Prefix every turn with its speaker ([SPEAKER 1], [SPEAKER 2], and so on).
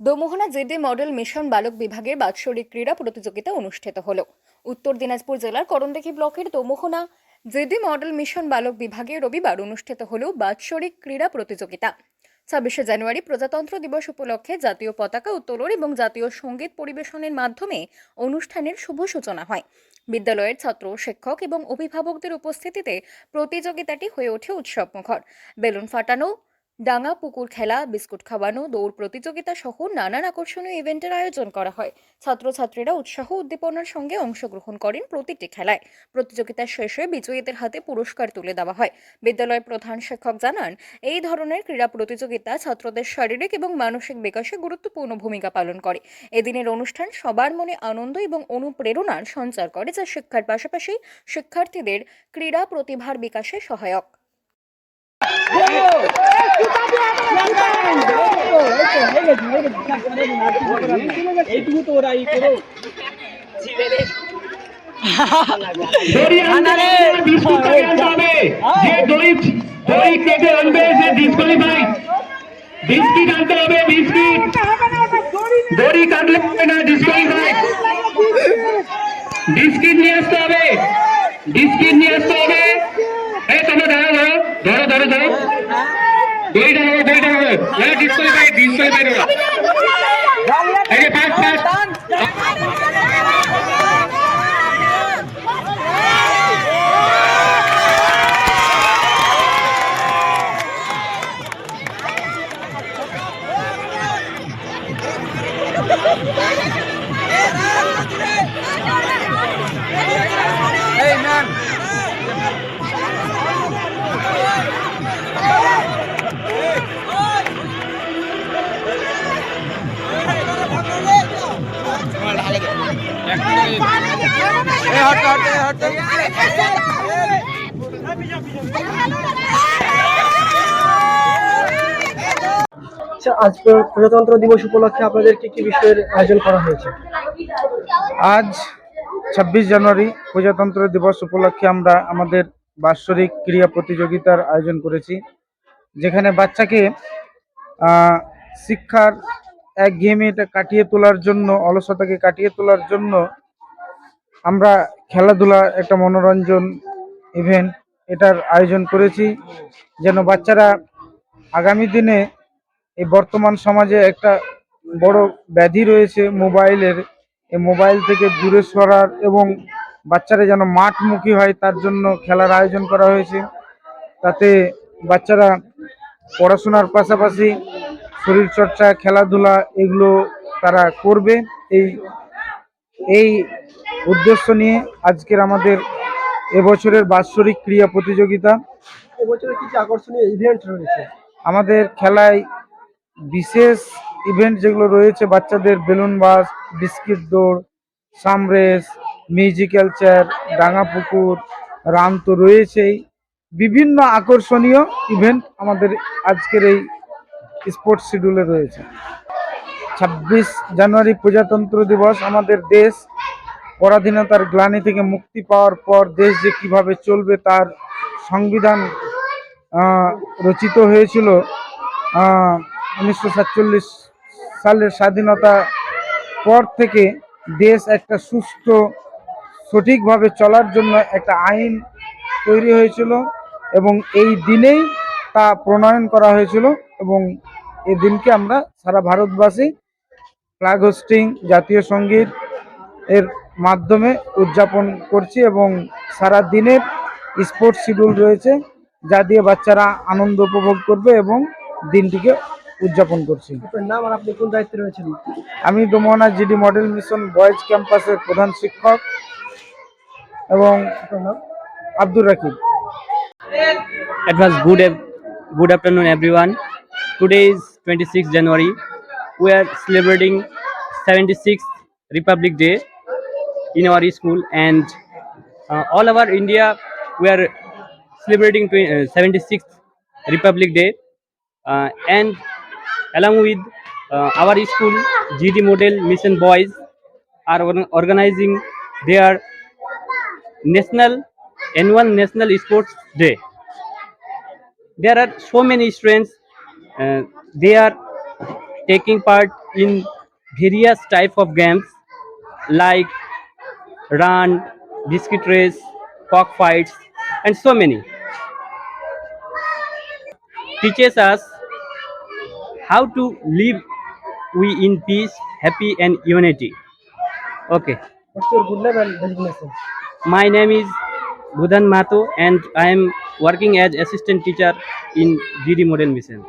[SPEAKER 1] Domohana জেডে model mission বালক বিভাগের বাৎসরিক ক্রীড়া প্রতিযোগিতা অনুষ্ঠিত হল। উত্তর দিনাজপুর জেলার করণদেখি ব্লকের দোমোহনা জেডি মডেল মিশন বালক বিভাগে রবিবার অনুষ্ঠিত হল বাৎসরিক ক্রীড়া প্রতিযোগিতা। ছাব্বিশে জানুয়ারি প্রজাতন্ত্র দিবস উপলক্ষে জাতীয় পতাকা উত্তোলন এবং জাতীয় সংগীত পরিবেশনের মাধ্যমে অনুষ্ঠানের শুভ সূচনা হয়। বিদ্যালয়ের ছাত্র, শিক্ষক এবং অভিভাবকদের উপস্থিতিতে প্রতিযোগিতাটি হয়ে ওঠে উৎসবমুখর। বেলুন ফাটানো ডাঙা পুকুর খেলা, বিস্কুট খাওয়ানো, দৌড় প্রতিযোগিতা সহ নানান আকর্ষণীয় ইভেন্টের আয়োজন করা হয়। ছাত্রছাত্রীরা উৎসাহ উদ্দীপনার সঙ্গে অংশগ্রহণ করেন প্রতিটি খেলায়। প্রতিযোগিতার শেষে বিজয়ীদের হাতে পুরস্কার তুলে দেওয়া হয়। বিদ্যালয়ের প্রধান শিক্ষক জানান, এই ধরনের ক্রীড়া প্রতিযোগিতা ছাত্রদের শারীরিক এবং মানসিক বিকাশে গুরুত্বপূর্ণ ভূমিকা পালন করে। এদিনের অনুষ্ঠান সবার মনে আনন্দ এবং অনুপ্রেরণার সঞ্চার করে, যা শিক্ষার পাশাপাশি শিক্ষার্থীদের ক্রীড়া প্রতিভার বিকাশে সহায়ক।
[SPEAKER 2] এইটুকু তো ওরা ই করো
[SPEAKER 3] বিস্কিট আনতে হবে বিস্কিট দড়ি কাটলে হবে না ডিসকোয়ালিফাই বিস্কিট নিয়ে আসতে হবে। বিস্কিট తీసుకొని పోయి తీసుకొని పోయి
[SPEAKER 2] আচ্ছা আজ প্র- প্রজাতন্ত্র দিবস উপলক্ষে আপনাদের কি কি বিষয়ের আয়োজন করা হয়েছে?
[SPEAKER 4] আজ ছাব্বিশ জানুয়ারি প্রজাতন্ত্র দিবস উপলক্ষে আমরা আমাদের বাৎসরিক ক্রীড়া প্রতিযোগিতার আয়োজন করেছি যেখানে বাচ্চাকে আহ, শিক্ষার একঘেয়েমিটা কাটিয়ে তোলার জন্য অলসতাকে কাটিয়ে তোলার জন্য আমরা খেলাধুলা একটা মনোরঞ্জন ইভেন্ট এটার আয়োজন করেছি, যেন বাচ্চারা আগামী দিনে এই বর্তমান সমাজে একটা বড় ব্যাধি রয়েছে মোবাইলের। এই মোবাইল থেকে দূরে সরার এবং বাচ্চারা যেন মাঠমুখী হয়, তার জন্য খেলার আয়োজন করা হয়েছে। তাতে বাচ্চারা পড়াশোনার পাশাপাশি শরীরচর্চা, খেলাধুলা এগুলো তারা করবে। এই এই উদ্দেশ্য নিয়ে আজকের আমাদের এবছরের বাৎসরিক ক্রীড়া প্রতিযোগিতা।
[SPEAKER 2] এবছরে কি কি আকর্ষণীয় ইভেন্ট রয়েছে?
[SPEAKER 4] আমাদের খেলায় বিশেষ ইভেন্ট যেগুলো রয়েছে বাচ্চাদের বেলুন বাস বিস্কিট দৌড় সামরেস মিউজিক্যাল চেয়ার ডাঙা পুকুর রান তো রয়েছেই। বিভিন্ন আকর্ষণীয় ইভেন্ট আমাদের আজকের এই স্পোর্টস শিডিউলে রয়েছে। ছাব্বিশ জানুয়ারি প্রজাতন্ত্র দিবস আমাদের দেশ পরাধীনতার গ্লানি থেকে মুক্তি পাওয়ার পর দেশ যে কীভাবে চলবে তার সংবিধান রচিত হয়েছিল উনিশশো সাতচল্লিশ সালের স্বাধীনতা পর থেকে দেশ একটা সুস্থ, সঠিকভাবে চলার জন্য একটা আইন তৈরি হয়েছিল এবং এই দিনেই তা প্রণয়ন করা হয়েছিল এবং এই দিনকে আমরা সারা ভারতবাসী ফ্ল্যাগ হোস্টিং জাতীয় সংগীত এর মাধ্যমে উদযাপন করছি এবং সারা দিনের স্পোর্টস শিডিউল রয়েছে যা দিয়ে বাচ্চারা আনন্দ উপভোগ করবে এবং দিনটিকে উদযাপন করছি।
[SPEAKER 2] নাম আর আপনি কোন দায়িত্বে রয়েছেন?
[SPEAKER 4] আমি Domohona GD model mission boys ক্যাম্পাসের প্রধান শিক্ষক এবং Abdur Rakib.
[SPEAKER 5] Advance good ev- good afternoon everyone. Today is 26th January. We are celebrating 76th Republic Day. In our school and uh, all over India we are celebrating uh, 76th Republic Day. Uh, and along with uh, our school GD Model Mission Boys are organizing their national annual national sports day. There are so many students uh, they are taking part in various type of games like run, biscuit race, cockfights, and so many. Teaches us how to live we in peace, happy, and unity. Okay.
[SPEAKER 2] What's your good name and designation?
[SPEAKER 5] My name is Budhan Mato and I am working as assistant teacher in GD Model Mission.